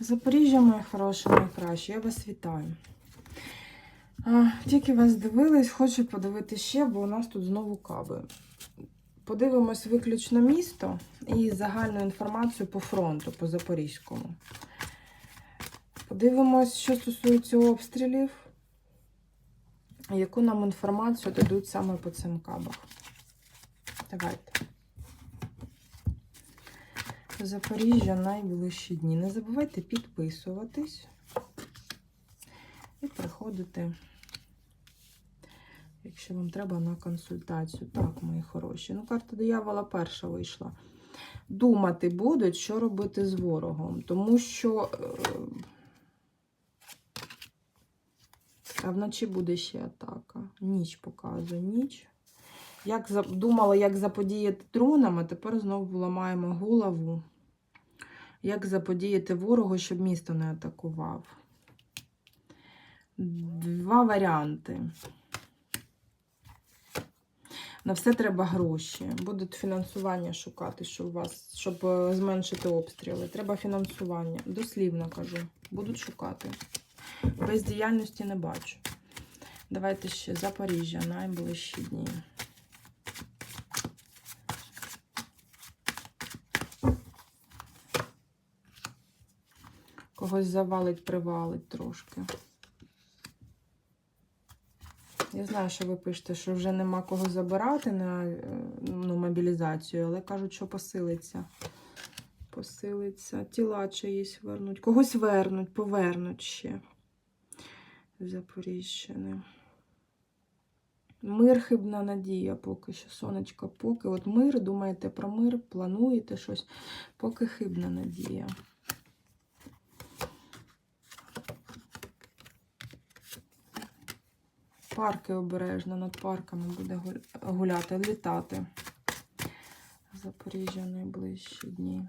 Запоріжжя, моє хороше, найкраще, я вас вітаю. А, тільки вас дивились, хочу подивитися ще, бо у нас тут знову каби. Подивимось виключно місто і загальну інформацію по фронту, по Запорізькому. Подивимось, що стосується обстрілів, яку нам інформацію дадуть саме по цим кабах. Давайте. Запоріжжя найближчі дні. Не забувайте підписуватись і приходити, якщо вам треба на консультацію. Так, мої хороші. Ну, карта диявола перша вийшла. Думати будуть, що робити з ворогом, тому що. е, А вночі буде ще атака. Ніч показує, ніч. Як думала, як заподіяти дронами, тепер знову ламаємо голову. Як заподіяти ворогу, щоб місто не атакував? Два варіанти. На все треба гроші. Будуть фінансування шукати, щоб у вас, щоб е, зменшити обстріли. Треба фінансування. Дослівно кажу. Будуть шукати. Бездіяльності не бачу. Давайте ще Запоріжжя найближчі дні. Когось завалить, привалить трошки. Я знаю, що ви пишете, що вже нема кого забирати на е, ну, мобілізацію, але кажуть, що посилиться. Посилиться. Тіла чиїсь вернуть. Когось вернуть, повернуть ще. з Запоріжжяни. Мир хибна надія поки що. Сонечко, поки. От мир, думаєте про мир, плануєте щось, поки хибна надія. Парки обережно, над парками буде гуляти, літати. Запоріжжя найближчі дні.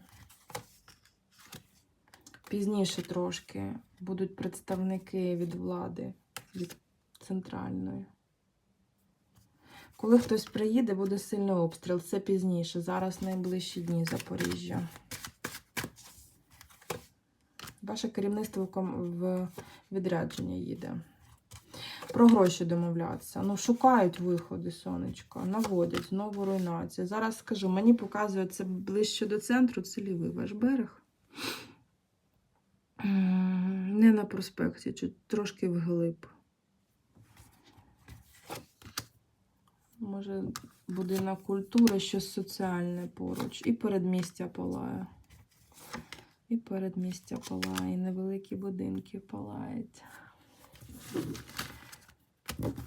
Пізніше трошки будуть представники від влади, від центральної. Коли хтось приїде, буде сильний обстріл. Це пізніше. Зараз найближчі дні Запоріжжя. Ваше керівництво в відрядження їде. Про гроші домовлятися. Ну, шукають виходи, сонечко, наводять, знову руйнація. Зараз скажу, мені показує це ближче до центру, це лівий ваш берег. Не на проспекті, чуть трошки вглиб. Може, будинок культури, щось соціальне поруч. І передмістя палає. І передмістя палає, і невеликі будинки палають.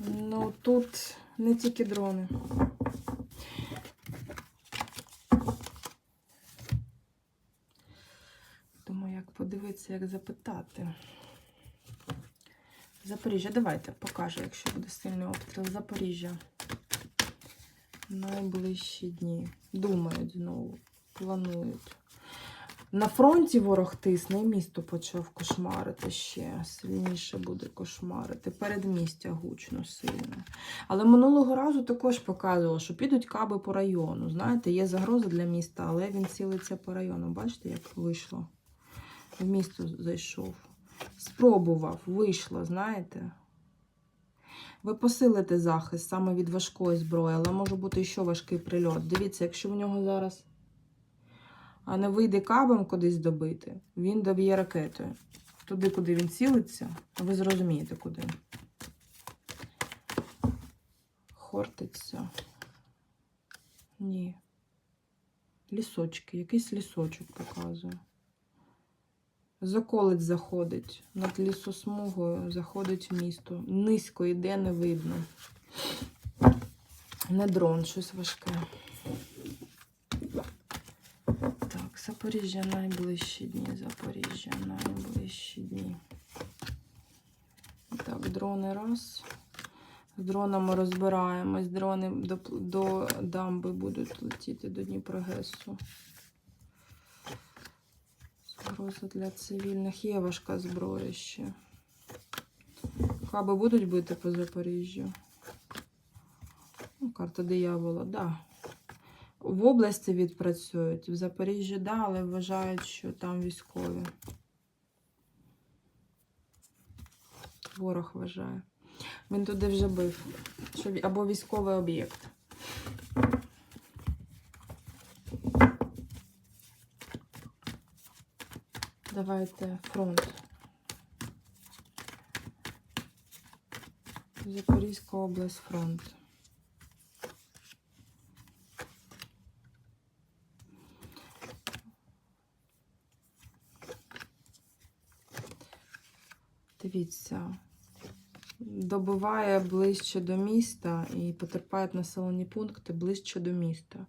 Ну, тут не тільки дрони. Думаю, як подивитися, як запитати. Запоріжжя, давайте покажу, якщо буде сильний обстріл. Запоріжжя. Найближчі дні. Думають знову, планують. На фронті ворог тисне, і місто почав кошмарити ще. Сильніше буде кошмарити. Передмістя гучно сильно. Але минулого разу також показувало, що підуть каби по району. Знаєте, є загроза для міста, але він цілиться по району. Бачите, як вийшло? В місто зайшов. Спробував, вийшло, знаєте. Ви посилите захист саме від важкої зброї, але може бути ще важкий прильот. Дивіться, якщо в нього зараз а не вийде кабом кудись добити, він доб'є ракетою. Туди, куди він цілиться, ви зрозумієте куди. Хортиться. Ні. Лісочки, якийсь лісочок показує. Заколець заходить. Над лісосмугою заходить в місто. Низько йде, не видно. Не дрон, щось важке. Так, Запоріжжя найближчі дні. Запоріжжя найближчі дні. Так, дрони раз. З дронами розбираємось. Дрони до, до дамби будуть летіти до Дніпрогесу. Загроза для цивільних. Є важка зброя ще. Хаби будуть бити по Запоріжжю. Ну, карта диявола, да. В області відпрацюють. В Запоріжжі, да, але вважають, що там військові. Ворог вважає. Він туди вже бив. Або військовий об'єкт. Давайте фронт. Запорізька область фронт. Дивіться, добиває ближче до міста і потерпають населені пункти ближче до міста,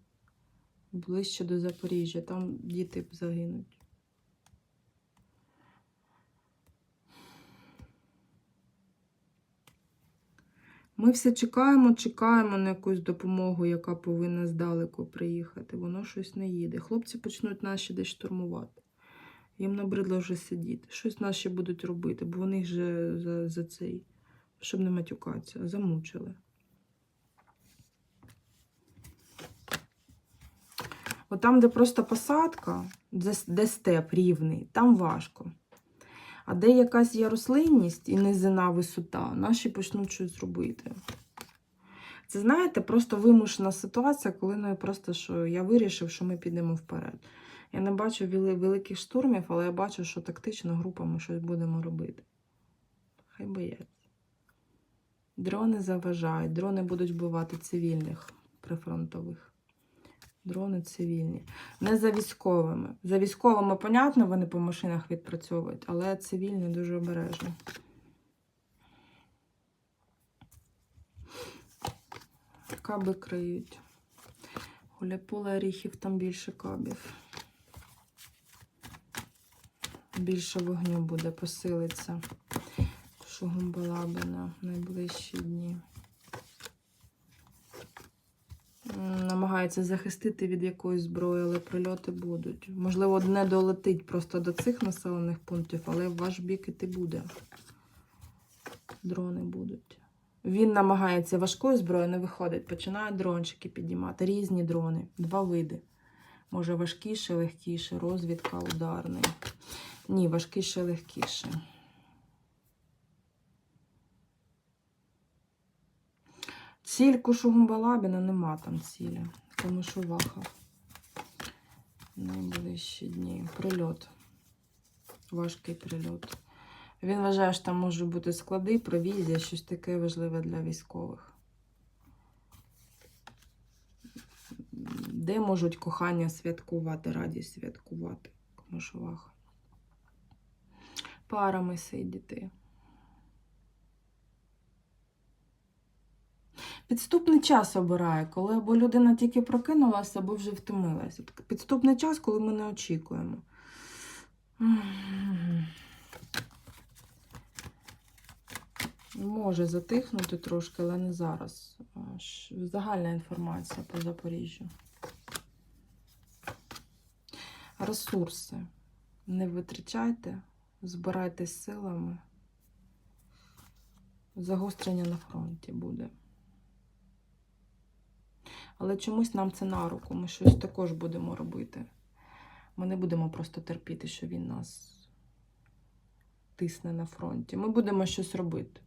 ближче до Запоріжжя. Там діти загинуть. Ми все чекаємо, чекаємо на якусь допомогу, яка повинна здалеку приїхати. Воно щось не їде. Хлопці почнуть наші десь штурмувати. Їм набридло вже сидіти. Щось наші будуть робити, бо вони вже за, за цей, щоб не матюкатися, замучили. От там, де просто посадка, де, де степ рівний, там важко. А де якась є рослинність і низина висота, наші почнуть щось робити. Це, знаєте, просто вимушена ситуація, коли ну, просто що я вирішив, що ми підемо вперед. Я не бачу великих штурмів, але я бачу, що тактично групами щось будемо робити. Хай бояться. Дрони заважають, дрони будуть вбивати цивільних прифронтових. Дрони цивільні. Не за військовими. За військовими, понятно, вони по машинах відпрацьовують, але цивільні дуже обережно. Каби криють. Гуляполе оріхів там більше кабів. Більше вогню буде, посилиться. Шугумбалабина в найближчі дні. Намагається захистити від якоїсь зброї, але прильоти будуть. Можливо, не долетить просто до цих населених пунктів, але в ваш бік іти буде. Дрони будуть. Він намагається важкою зброєю, не виходить. Починають дрончики підіймати. Різні дрони, два види. Може, важкіше, легкіше, розвідка, ударний. Ні, важкіше, легкіше. Ціль Кушугумбалабіна нема там цілі. Комишуваха. Найближчі дні. Прильот. Важкий прильот. Він вважає, що там можуть бути склади, провізія, щось таке важливе для військових. Де можуть кохання святкувати, радість святкувати? Комишуваха. Парами сидіти. Підступний час обирає, коли або людина тільки прокинулася, або вже втомилася. Підступний час, коли ми не очікуємо. Може затихнути трошки, але не зараз. Загальна інформація по Запоріжжю. Ресурси. Не витрачайте, збирайтесь силами. Загострення на фронті буде. Але чомусь нам це на руку. Ми щось також будемо робити. Ми не будемо просто терпіти, що він нас тисне на фронті. Ми будемо щось робити.